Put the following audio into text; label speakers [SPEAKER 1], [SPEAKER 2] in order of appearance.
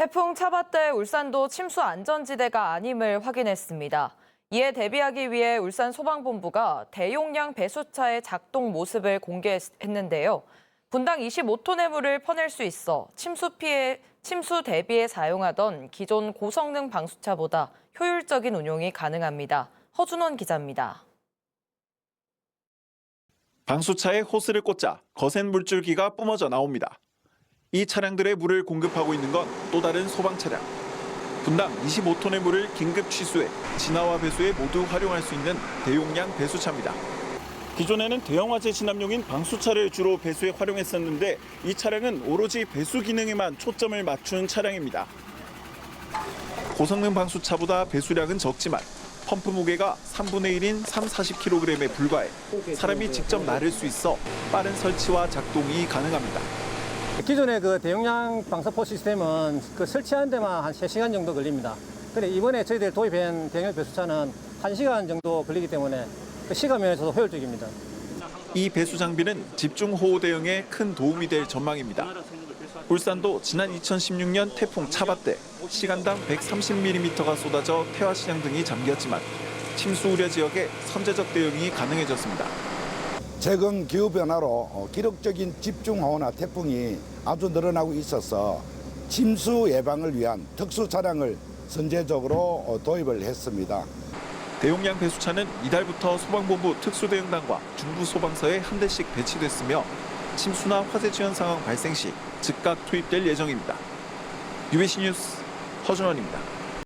[SPEAKER 1] 태풍 차바때 울산도 침수 안전지대가 아님을 확인했습니다. 이에 대비하기 위해 울산 소방본부가 대용량 배수차의 작동 모습을 공개했는데요. 분당 25톤의 물을 퍼낼 수 있어 침수 피해 침수 대비에 사용하던 기존 고성능 방수차보다 효율적인 운용이 가능합니다. 허준원 기자입니다.
[SPEAKER 2] 방수차에 호스를 꽂자 거센 물줄기가 뿜어져 나옵니다. 이 차량들의 물을 공급하고 있는 건 또 다른 소방 차량. 분당 25톤의 물을 긴급 취수해 진화와 배수에 모두 활용할 수 있는 대용량 배수차입니다. 기존에는 대형 화재 진압용인 방수차를 주로 배수에 활용했었는데 이 차량은 오로지 배수 기능에만 초점을 맞춘 차량입니다. 고성능 방수차보다 배수량은 적지만 펌프 무게가 3분의 1인 3, 40kg에 불과해 사람이 직접 나를 수 있어 빠른 설치와 작동이 가능합니다.
[SPEAKER 3] 기존의 그 대용량 방사포 시스템은 그 설치하는 데만 한 3시간 정도 걸립니다. 근데 이번에 저희들이 도입한 대용량 배수차는 1시간 정도 걸리기 때문에 그 시간 면에서도 효율적입니다.
[SPEAKER 2] 이 배수 장비는 집중 호우 대응에 큰 도움이 될 전망입니다. 울산도 지난 2016년 태풍 차바 때 시간당 130mm가 쏟아져 태화시장 등이 잠겼지만 침수 우려 지역에 선제적 대응이 가능해졌습니다.
[SPEAKER 4] 최근 기후 변화로 어, 기록적인 집중호우나 태풍이 아주 늘어나고 있어서 침수 예방을 위한 특수 차량을 선제적으로 어, 도입을 했습니다.
[SPEAKER 2] 대용량 배수차는 이달부터 소방본부 특수대응단과 중부소방서에 한 대씩 배치됐으며 침수나 화재 지연 상황 발생 시 즉각 투입될 예정입니다. UBC 뉴스 허준원입니다.